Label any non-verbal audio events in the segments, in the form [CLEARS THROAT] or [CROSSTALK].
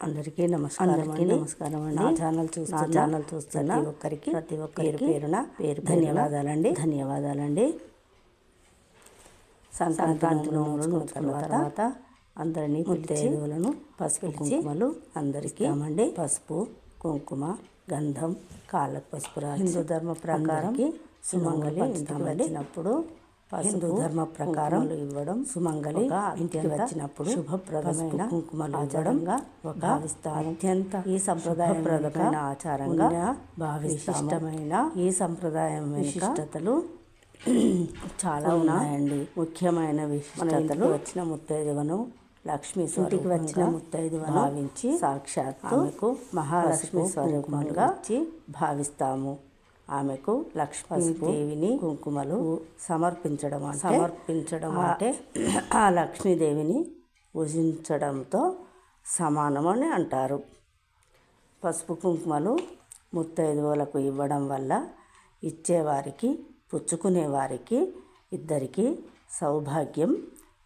అందరికీ నమస్కారం అందరికీ. నమస్కారం అండి. నా ఛానల్ చూస్తున్న నా ఛానల్ చూస్తున్న ఒక్కరికి ప్రతి పేరు ఒక్కరికి పేరున పేరు ధన్యవాదాలండి ధన్యవాదాలండి సంక్రాంతి నోములు తర్వాత అందరినీ ముత్తైదువులను పసుపు కుంకుమలు అందరికీ ఇస్తామండి. పసుపు కుంకుమ గంధం కాళ్ళకు పసుపు హిందూ ధర్మ ప్రకారం సుమంగళి వచ్చినప్పుడు హిందూ ధర్మ ప్రకారం ఇవ్వడం సుమంగళి ఇంటికి వచ్చినప్పుడు శుభప్రదమైన కుంకుమలు ఆచారంగా భావిస్తాము. అత్యంత ఈ సంప్రదాయప్రదమైన ఆచారంగా భావిష్టమైన ఈ సంప్రదాయం విశిష్టతలు చాలా ఉన్నాయండి. ముఖ్యమైన విశిష్టతలు వచ్చిన ముత్తైదువను లక్ష్మీ ఇంటికి వచ్చిన ముత్తైదువ భావించి సాక్షాత్తు మహాలక్ష్మి స్వరూపములుగా ఇచ్చి భావిస్తాము. ఆమెకు లక్ష్మీదేవిని కుంకుమలు సమర్పించడం సమర్పించడం అంటే [CLEARS THROAT] ఆ లక్ష్మీదేవిని పూజించడంతో సమానమని అంటారు. పసుపు కుంకుమలు ముత్తైదువులకు ఇవ్వడం వల్ల ఇచ్చేవారికి పుచ్చుకునేవారికి ఇద్దరికి సౌభాగ్యం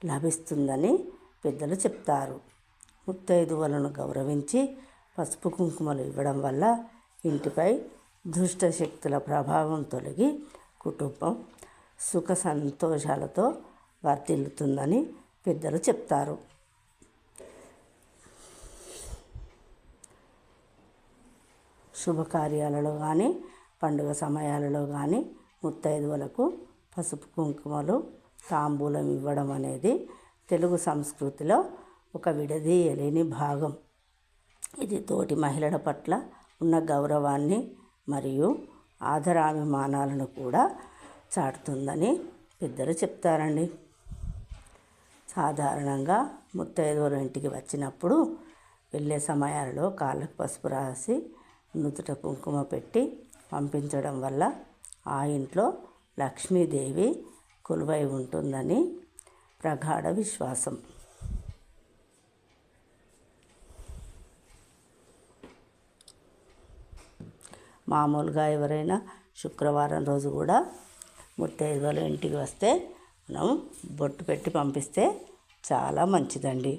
లభిస్తుందని పెద్దలు చెప్తారు. ముత్తైదువులను గౌరవించి పసుపు కుంకుమలు ఇవ్వడం వల్ల ఇంటిపై దుష్ట శక్తుల ప్రభావం తొలగి కుటుంబం సుఖ సంతోషాలతో వర్తిల్లుతుందని పెద్దలు చెప్తారు. శుభకార్యాలలో కానీ పండుగ సమయాలలో కానీ ముత్తైదువులకు పసుపు కుంకుమలు తాంబూలం ఇవ్వడం అనేది తెలుగు సంస్కృతిలో ఒక విడదీయలేని భాగం. ఇది తోటి మహిళల పట్ల ఉన్న గౌరవాన్ని మరియు ఆదరాభిమానాలను కూడా చాటుతుందని పెద్దలు చెప్తారండి. సాధారణంగా ముత్తైదువుల ఇంటికి వచ్చినప్పుడు వెళ్ళే సమయాలలో కాళ్ళకు పసుపు రాసి నుదుట కుంకుమ పెట్టి పంపించడం వల్ల ఆ ఇంట్లో లక్ష్మీదేవి కొలువై ఉంటుందని ప్రగాఢ విశ్వాసం. మామూలుగా ఎవరైనా శుక్రవారం రోజు కూడా ముత్తైదువుల ఇంటికి వస్తే మనం బొట్టు పెట్టి పంపిస్తే చాలా మంచిదండి.